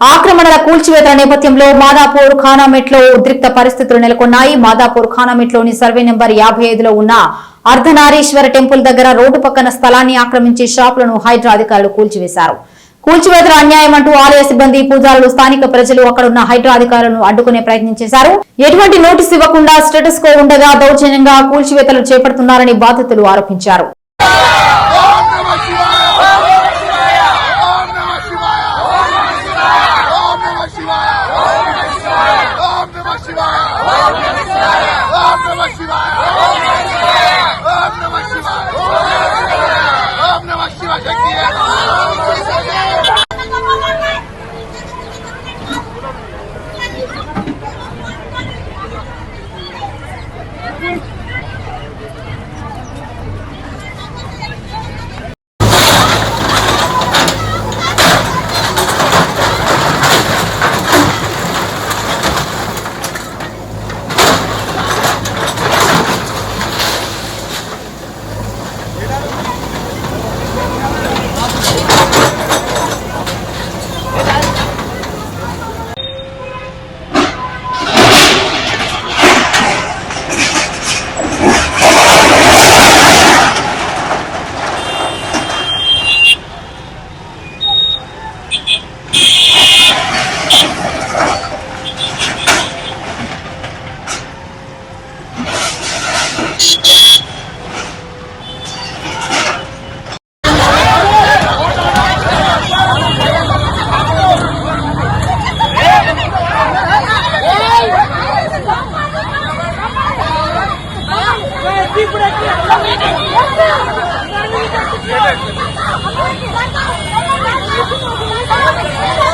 ఆక్రమణల కూల్చివేత నేపథ్యంలో మాదాపూర్ ఖానామెట్లో ఉద్రిక్త పరిస్థితులు నెలకొన్నాయి. మాదాపూర్ ఖానామెట్లోని సర్వే నెంబర్ యాభై ఐదులో ఉన్న అర్ధనారీశ్వర టెంపుల్ దగ్గర రోడ్డు పక్కన స్థలాన్ని ఆక్రమించే షాపులను హైడ్రా అధికారులు కూల్చివేశారు. కూల్చివేతల అన్యాయం అంటూ ఆలయ సిబ్బంది పూజారులు స్థానిక ప్రజలు అక్కడున్న హైడ్రా అధికారులను అడ్డుకునే ప్రయత్నం చేశారు. ఎటువంటి నోటీస్ ఇవ్వకుండా స్టేటస్ కో ఉండగా దౌర్జన్యంగా కూల్చివేతలు చేపడుతున్నారని బాధితులు ఆరోపించారు. aqui, por aqui. Vai, vai, vai.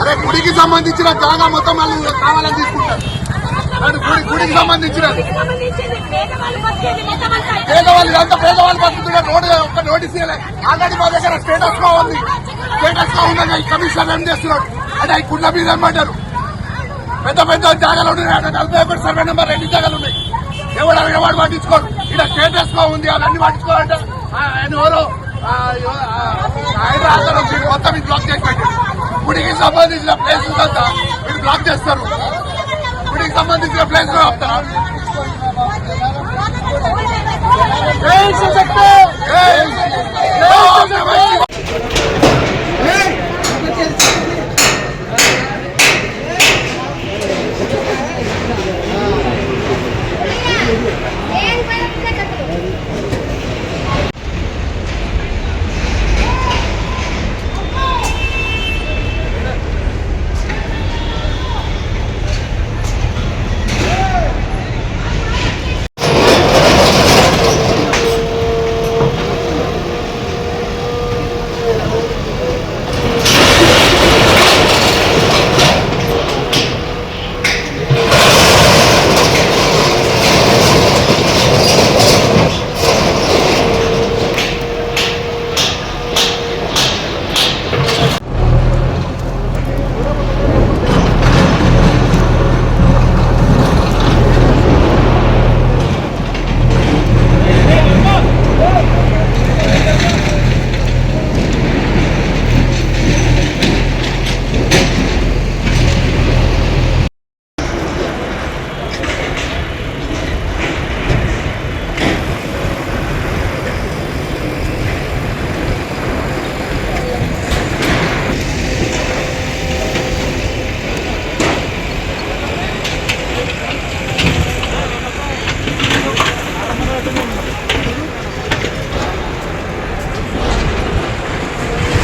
అరే గుడికి సంబంధించిన జాగా మొత్తం వాళ్ళు కావాలని తీసుకుంటారు. గుడి గుడికి సంబంధించిన పేదవాళ్ళు ఇదంతా పేదవాళ్ళు బతుకుతున్నారు. నోటి ఒక్క నోటీస్ ఆల్రెడీ మా దగ్గర స్టేటస్గా ఉంది. స్టేటస్గా ఉండగా ఈ కమిషన్ ఏం చేస్తున్నాడు? అంటే ఈ కుండ మీద ఏమంటారు? పెద్ద పెద్ద జాగాలు ఉన్నాయి. నలభై ఒకటి సర్వే నెంబర్ రెండు జాగాలు ఉన్నాయి. ఎవడు పట్టించుకోరు ఇక్కడ స్టేటస్గా ఉంది. అవన్నీ పట్టించుకోవాలంటే ఆ, ఆయన ఎవరో హైదరాబాద్ నుంచి మొత్తం ఇది బ్లాక్ చేసి పెట్టారు గుడికి సంబంధించిన ప్లేసెస్ అంతా మీరు బ్లాక్ చేస్తారు గుడికి సంబంధించిన ప్లేస్ ఆపుతారా శివాయ!